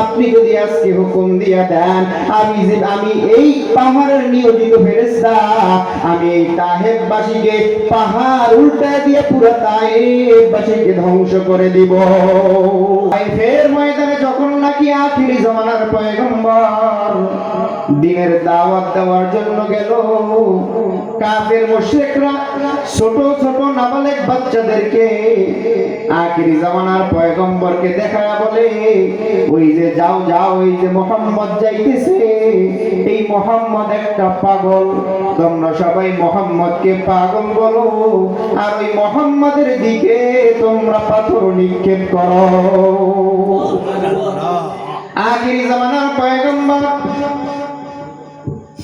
আপনি যদি আজকে হুকুম দিয়া দেন, আমি যে, আমি এই পাহাড়ের নিয়োজিত ফেরেশতা, আমি তাহেববাসীকে পাহাড় উল্টা দিয়ে পুরো তাহেববাসীকে ধ্বংস করে দিব। ফের ময়দানে যখন নাকি আখিরি জমানার পয়গম্বর দিনের দাওয়াত দেওয়ার জন্য গেল। কাফের মুশরিকরা ছোট ছোট নাবালেক বাচ্চাদেরকে আখিরি জামানার পয়গম্বরকে দেখায় বলে ওই যে যাও যাও ওই যে মোহাম্মদ যাইতেছে। এই মোহাম্মদ একটা পাগল। তোমরা সবাই মোহাম্মদকে পাগল বলো। আর ওই মোহাম্মদের দিকে তোমরা পাথর নিক্ষেপ করো। আখিরি জামানার পয়গম্বর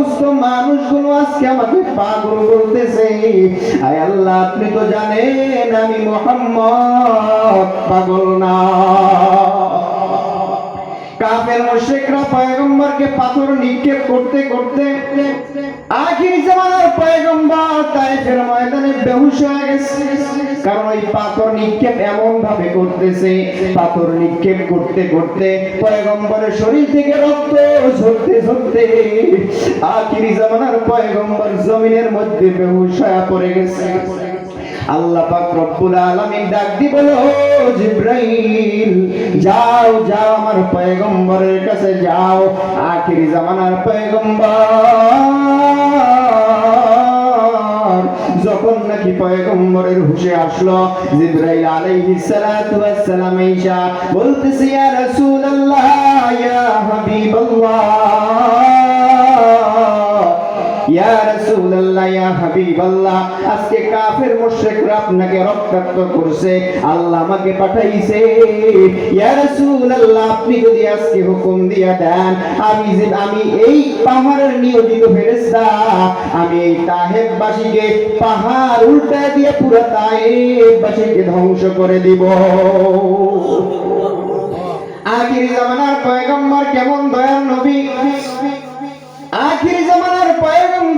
সমস্ত মানুষগুলো আজকে আমাকে পাগল বলতেছে আয় আল্লাহ, আপনি তো জানেন আমি মোহাম্মদ পাগল না। কাফের মুশরিকরা পয়গম্বরকে পাথর নিক্ষেপ করতে করতে আখির জামানার পয়গম্বর তাইফের ময়দানে বেহুশ হয়ে গেছে। কারণ ওই পাথর নিক্ষেপ এমন ভাবে করতেছে, পাথর নিক্ষেপ করতে করতে পয়গম্বরের শরীর থেকে রক্ত ঝরতে ঝরতে আখির জামানার পয়গম্বর জমিনের মধ্যে বেহুশ হয়ে পড়ে গেছে। আল্লাহ পাক রব্বুল আলামিন ডাক দি বলো জিব্রাইল, যাও যাও আমার পয়গম্বরের কাছে যাও, আখিরি জামানার পয়গম্বর। যখন নাকি পয়গম্বরের হুশে আসলো, জিব্রাইল আলাইহিস সালাতু ওয়াস সালাম ঈশা বলতেছে, ইয়া রাসূলুল্লাহ, ইয়া হাবিবাল্লাহ। পাহাড় উল্টা দিয়ে পুরো ধ্বংস করে দিব। আখির জামানার পয়গম্বর কেমন দয়ার নবী? আখির জামানার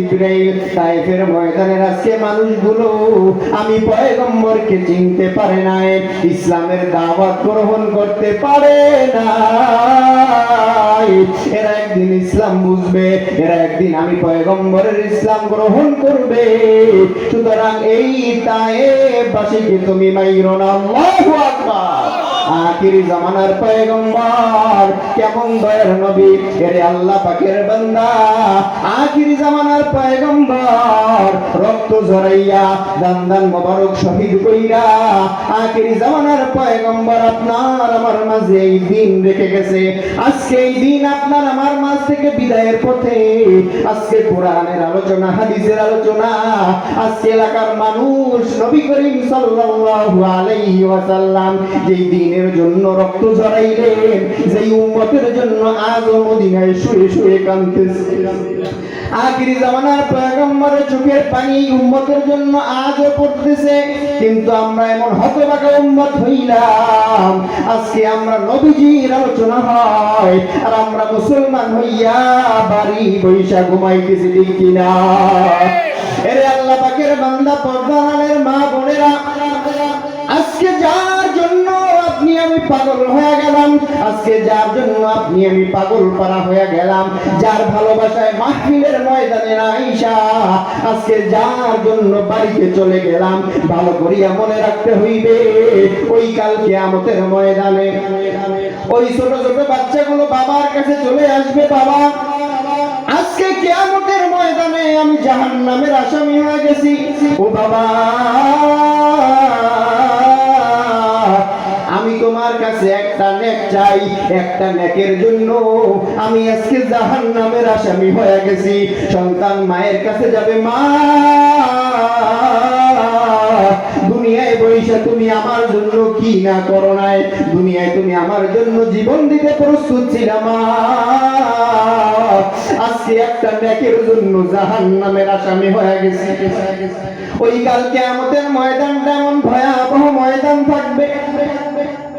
জিব্রাইল তাইফের ময়দানের আজকে মানুষগুলো, আমি পয়গম্বরকে চিনতে পারে নাই, ইসলামের দাওয়াত গ্রহণ করতে পারে নাই। এরা একদিন ইসলাম বুঝবে, এরা একদিন আমি পয়গম্বরের ইসলাম গ্রহণ করবে। সুতরাং এই তায়েবাসীকে তুমি মাইরো না, আল্লাহু আকবার। আখিরি জামানার পয়গম্বর, কেমন দয়ার নবী এরে আল্লাহ পাকের বান্দা। আখিরি জামানার পয়গম্বর, রক্ত ঝরাইয়া দান দান মোবারক শহীদ কইরা আখিরি জামানার পয়গম্বর আপনার আমার মাঝে এই দিন রেখে গেছে। আজকে এই দিন আপনার আমার মাঝ থেকে বিদায়ের পথে। আজকে কোরআনের আলোচনা, হাদিসের আলোচনা, আজকে এলাকার মানুষ নবী করিম সাল্লাল্লাহু আলাইহি ওয়াসাল্লাম যেই দিনের জন্য রক্ত ঝরাইলেন যেই উম্মতের জন্য আজও মদিনায় শুয়ে শুয়ে কাঁদতেছে। আখিরি জামানার পয়গম্বরের চোখের পানি উম্মতের জন্য আজও পড়তেছে। কিন্তু আমরা এমন হতভাগা উম্মত হইলাম, আজকে আমরা নবীজির আলোচনা হয়, আর আমরা মুসলমান হইয়া বাড়ি বৈশা ঘুমাইতেছি, ঠিক কিনা? এরে আল্লাহ পাকের বান্দা পর্দানের পাগল হয়ে গেলাম। আজকে যার জন্য আপনি আমি পাগল পারা হয়ে গেলাম। যার ভালোবাসায় মাহফিলের ময়দানে আইসা, আজকে যার জন্য বাড়িতে চলে গেলাম। ভালো করিয়া মনে রাখতে হইবে, ওই কাল কিয়ামতের ময়দানে। ওই ছোট ছোট বাচ্চাগুলো বাবার কাছে চলে আসবে, বাবা। আজকে কেয়ামতের ময়দানে আমি জাহান্নামের আসামি হয়ে গেছি। ও বাবা। চাই, একটা নেকের জন্য। আমি আজকে জাহান নামের আসামি হয়ে গেছি। সন্তান মায়ের কাছে যাবে, মা, দুনিয়ায় বৈশা তুমি আমার জন্য কি না করো নাই? দুনিয়ায় তুমি আমার জন্য জীবন দিতে প্রস্তুত ছিল আজকে একটা নেকের জন্য জাহান নামের আসামি হয়ে গেছি। ওই কাল আমাদের ময়দানটা এমন ভয়াবহ ময়দান থাকবে।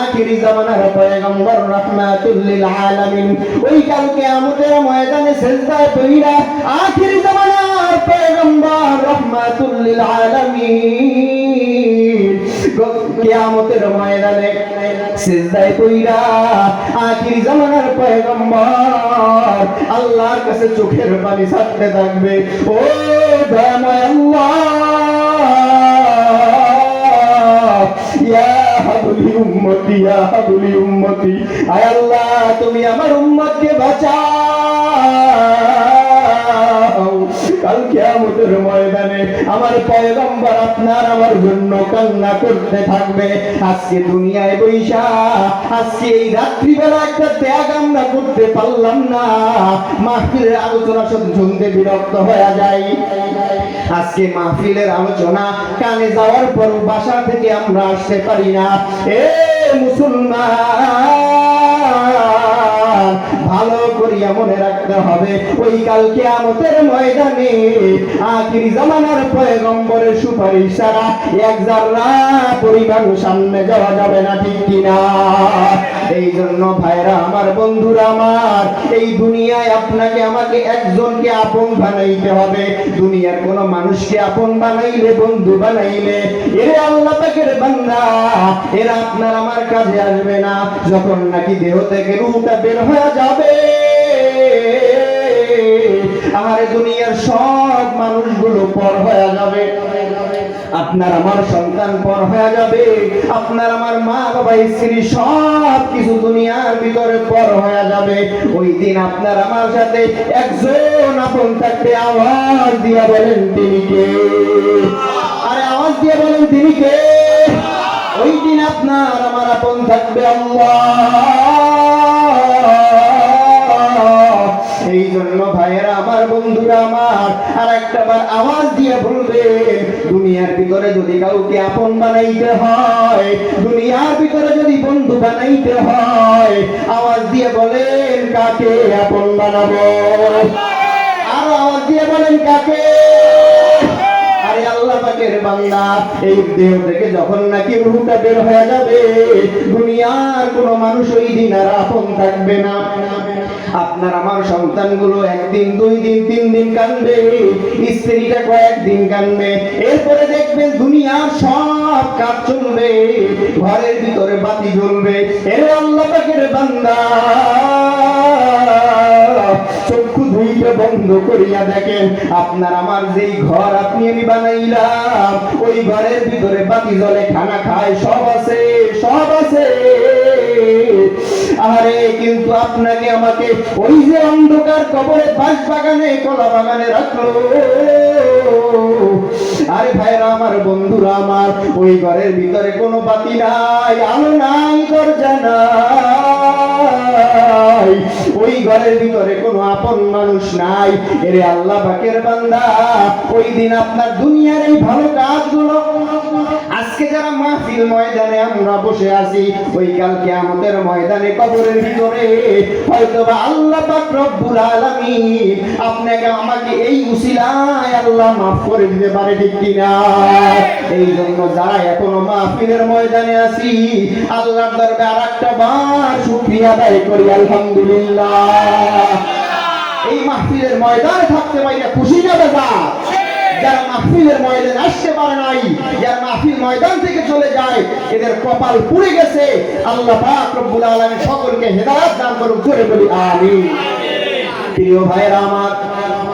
আখিরি জামানার পয়গম্বর রাহমাতুল লিল আলামিন। ওই কাল কিয়ামতের ময়দানে সিজদায় পড়িরা আখিরি জামানার পয়গম্বর রাহমাতুল লিল আলামিন। কিয়ামতের ময়দানে সিজদায় পড়িরা আখিরি জামানার পয়গম্বর আল্লাহর কাছে চোখের পানি ছাড়তে থাকবে। ও দয়াময় আল্লাহ, ইয়া উম্মতি, ইয়া উম্মতি। আয় আল্লাহ, তুমি আমার উম্মতকে বাঁচাও। কাল কিয়ামতের ময়দানে আমার পয়গম্বর আপনার আমার জন্য কান্না করতে থাকবে। আজকে দুনিয়ায় বৈশা, আজকে এই রাত্রিবেলা একটা ত্যাগ আমরা করতে পারলাম না। মাহফিলের আলোচনা সব শুনতে বিরক্ত হয়ে যায় আজকে মাহফিলের আলোচনা কানে যাওয়ার পর বাসা থেকে আমরা আসতে পারি না। এ মুসলমান ভালো করিয়া মনে রাখতে হবে। ওই কাল কিয়ামতের ময়দানে আখিরি জামানার পয়গম্বরের সুপারিশ এক পরিবার সামনে যাওয়া যাবে না, ঠিক কিনা? এই জন্য ভাইরা, আমার বন্ধুরা, আমার, এই দুনিয়ায় আপনাকে, আমাকে একজনকে আপন বানাইতে হবে। দুনিয়ার কোন মানুষকে আপন বানাইলে, বন্ধু বানাইলে, এরে আল্লাহ পাকের বান্দা, এরা আপনার আমার কাজে আসবে না। যখন নাকি দেহ থেকে রুহটা বের হয়ে যাবে আমার দুনিয়ার সব মানুষগুলো পর হয়ে যাবে। আপনার আমার সন্তান পর হয়ে যাবে। আপনার আমার মা, বাবা, স্ত্রী সব কিছু দুনিয়ার ভিতরে পর হয়ে যাবে। ওই দিন আপনার আমার সাথে একজন আপন থাকবে। আওয়াজ দিয়া বলেন, তিনি কে? আরে আওয়াজ দিয়ে বলেন, তিনি কে? ওই দিন আপনার আমার আপন থাকবে আল্লাহ। এই জন্য ভাইয়েরা, আমার বন্ধুরা আমার আর একটা বার আওয়াজ দিয়ে বলবে, দুনিয়ার ভিতরে যদি কাউকে আপন বানাইতে হয়, দুনিয়ার ভিতরে যদি বন্ধু বানাইতে হয়, আওয়াজ দিয়ে বলেন কাকে আপন বানাবো? আর আওয়াজ দিয়ে বলেন কাকে? বান্দা, এই দেহ থেকে যখন নাকি রুহটা বের হয়ে যাবে, দুনিয়ার কোনো মানুষ ওই দিন আর আপন থাকবে না। আপনার আমার সন্তানগুলো একদিন, দুই দিন, তিন দিন কানবে স্ত্রীটা কয়েকদিন কানবে এরপরে দেখবেন দুনিয়ার সব কাজ চলবে, ঘরের ভিতরে বাতি জ্বলবে। এর আল্লাহ পাকের বান্দা চক্ষু ধুইতে বন্ধ করিয়া দেখেন, আপনার আমার যেই ঘর আপনি আমি বানাইলাম, ওই ঘরের ভিতরে বাতি জলে খানা খায়, সব আছে সব আছে। আরে, কিন্তু আপনাকে আমাকে ওই যে অন্ধকার কবরে বাঁশ বাগানে কলা বাগানে রাখল। আরে ভাইরা আমার বন্ধুরা, আমার ওই ঘরের ভিতরে কোনো বাতি নাই, আলো নাই, দরজা নাই। ওই ঘরের ভিতরে কোনো আপন মানুষ নাই। এরে আল্লাহ পাকের বান্দা, ওই দিন আপনার দুনিয়ার এই ভালো কাজগুলো। আজকে যারা মাহফিল ময়দানে আমরা বসে আছি, ওই কাল কিয়ামতের ময়দানে কবরের ভিতরে হয়তো বা আল্লাহ পাক রব্বুল আলামিন আপনাকে আমাকে এই উসিলায় আল্লাহ মাফ করে দিতে পারে ঠিক কিনা? এই জন্য যারা এখনও মাহফিলের ময়দানে আছি, আল্লাহর দরবারে আরেকটা বার করি কপাল পুড়ে গেছে। আল্লাহ পাক রব্বুল আলামিন সকলকে হেদায়েত দান করুক, জোরে বলি, আমিন। প্রিয় ভাইরা আমার,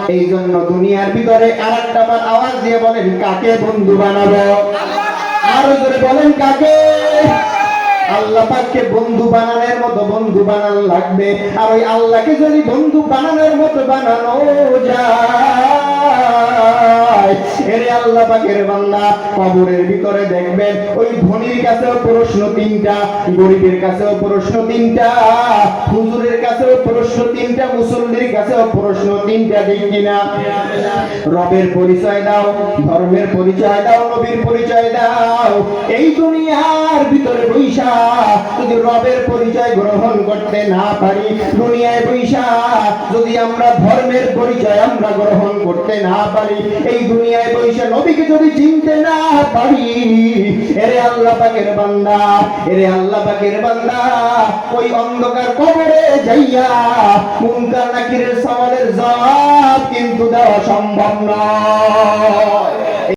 এই জন্য দুনিয়ার ভিতরে আর একটা বার আওয়াজ দিয়ে বলেন, কাকে বন্ধু বানাবো? আরও জোরে বলেন, কাকে? আল্লাহ পাককে বন্ধু বানানোর মতো বন্ধু বানানো লাগবে। আর ওই আল্লাহকে যদি বন্ধু বানানোর মতো বানানো যায় আল্লাহ পাকের বান্দা, কবরের ভিতরে দেখবেন, ওই ধনির কাছেও প্রশ্ন তিনটা, গরিবের কাছেও প্রশ্ন তিনটা, হুজুরের কাছেও প্রশ্ন তিনটা, মুসল্লির কাছেও প্রশ্ন তিনটা রবের পরিচয় দাও, ধর্মের পরিচয় দাও, নবীর পরিচয় দাও, এই দুনিয়ার ভিতরে বৈশা যদি রবের পরিচয় গ্রহণ করতে না পারি, দুনিয়ায় বৈশা যদি আমরা ধর্মের পরিচয় আমরা গ্রহণ করতে না পারি, এই দুনিয়ায় বৈশা নবীকে যদি চিনতে না পারি, এরে আল্লাহ পাকের বান্দা, এরে আল্লাহ পাকের বান্দা, ওই অন্ধকার কবরে যাইয়া মুনকার নাকিরের সওয়ালের জবাব কিন্তু দেওয়া সম্ভব নয়।